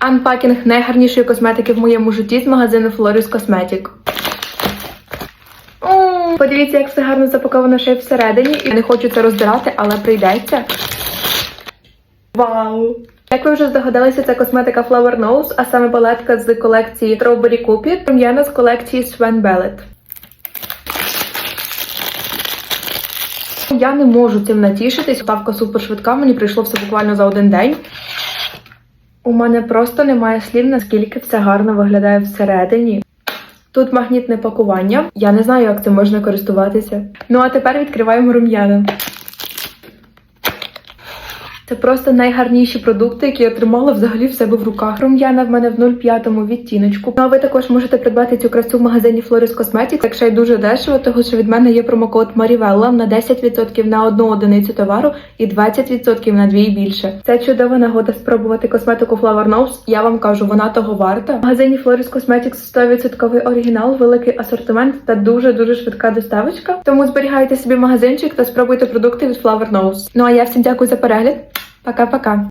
Анпакінг найгарнішої косметики в моєму житті з магазину Florist Cosmetic. Подивіться, як все гарно запаковано ще всередині. Я не хочу це роздирати, але прийдеться. Вау! Як ви вже здогадалися, це косметика Flower Nose, а саме палетка з колекції Strawberry Cupid, прем'єрна з колекції Swan Ballet. Я не можу цим натішитись. Ставка супер швидка, мені прийшло все буквально за один день. У мене просто немає слів, наскільки все гарно виглядає всередині. Тут магнітне пакування. Я не знаю, як цим можна користуватися. Ну а тепер відкриваємо рум'яна. Це просто найгарніші продукти, які я тримала взагалі в себе в руках. Рум'яна в мене в 0,5 відтіночку. Ну а ви також можете придбати цю красу в магазині Florist Cosmetics, якщо й дуже дешево, тому що від мене є промокод Marivella на 10% на одну одиницю товару і 20% на дві і більше. Це чудова нагода спробувати косметику Flower Nose. Я вам кажу, вона того варта. В магазині Florist Cosmetics 100% оригінал, великий асортимент та дуже дуже швидка доставочка. Тому зберігайте собі магазинчик та спробуйте продукти від Flower Nose. Ну а я всім дякую за перегляд. Пока-пока.